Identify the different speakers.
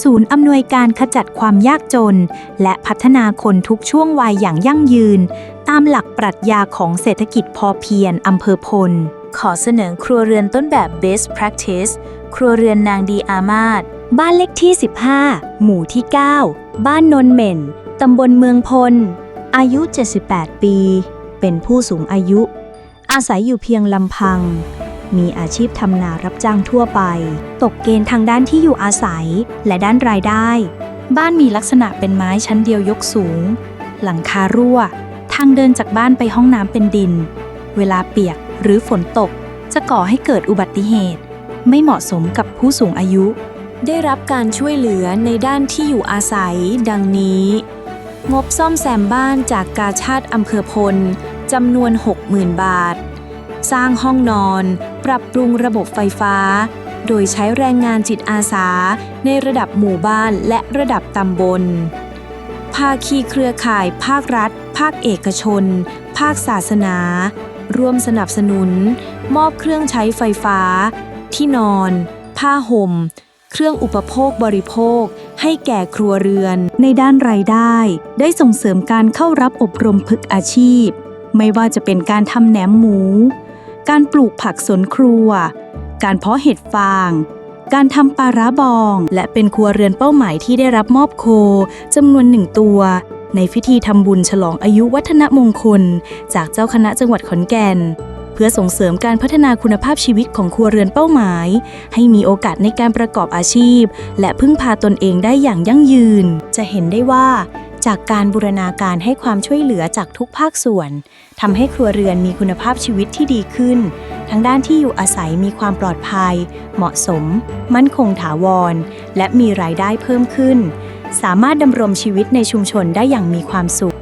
Speaker 1: ศูนย์อำนวยการขจัดความยากจน และพัฒนาคนทุกช่วงวัยอย่างยั่งยืน ตามหลักปรัชญาของเศรษฐกิจพอเพียงอำเภอพล ขอเสนอครัวเรือนต้นแบบ best practice ครัวเรือนนางดีอามาศบ้านเลขที่ 15 หมู่ที่ 9 บ้านนนเหม่น ตำบลเมืองพล อายุ 78 ปี เป็นผู้สูงอายุ อาศัยอยู่เพียงลำพัง มีอาชีพทำนารับจ้างทั่วไป ตกเกณฑ์ทางด้านที่อยู่อาศัย และด้านรายได้ บ้านมีลักษณะเป็นไม้ชั้นเดียวยกสูง หลังคารั่ว ทางเดินจากบ้านไปห้องน้ำเป็นดิน เวลาเปียกหรือฝนตก จะก่อให้เกิดอุบัติเหตุ ไม่เหมาะสมกับผู้สูงอายุ ได้รับการช่วยเหลือในด้านที่อยู่อาศัย ดังนี้ งบซ่อมแซมบ้านจากกาชาติอำเภอพลจำนวน 60,000 บาท สร้างห้องนอน ปรับปรุงระบบไฟฟ้า โดยใช้แรงงานจิตอาสาในระดับหมู่บ้านและระดับตำบล ภาคีเครือข่ายภาครัฐ ภาคเอกชน ภาคศาสนา ร่วมสนับสนุน มอบเครื่องใช้ไฟฟ้า ที่นอน ผ้าห่ม เครื่องอุปโภคบริโภค ให้แก่ครัวเรือน ในด้านรายได้ ได้ส่งเสริมการเข้ารับอบรมฝึกอาชีพไม่ว่าจะเป็นการทำแหนมหมู การปลูกผักสวนครัว การเพาะเห็ดฟาง การทำปลาร้าบอง และเป็นครัวเรือนเป้าหมายที่ได้รับมอบโคจำนวนหนึ่งตัว ในพิธีทำบุญฉลองอายุวัฒนมงคล จากเจ้าคณะจังหวัดขอนแก่น เพื่อส่งเสริมการพัฒนาคุณภาพชีวิตของครัวเรือนเป้าหมาย ให้มีโอกาสในการประกอบอาชีพ และพึ่งพาตนเองได้อย่างยั่งยืน จะเห็นได้ว่า จากการบูรณาการให้ความช่วยเหลือจากทุกภาคส่วนทำให้ครัวเรือนมีคุณภาพชีวิตที่ดีขึ้น ทั้งด้านที่อยู่อาศัยมีความปลอดภัย เหมาะสม มั่นคงถาวร และมีรายได้เพิ่มขึ้น สามารถดำรงชีวิตในชุมชนได้อย่างมีความสุข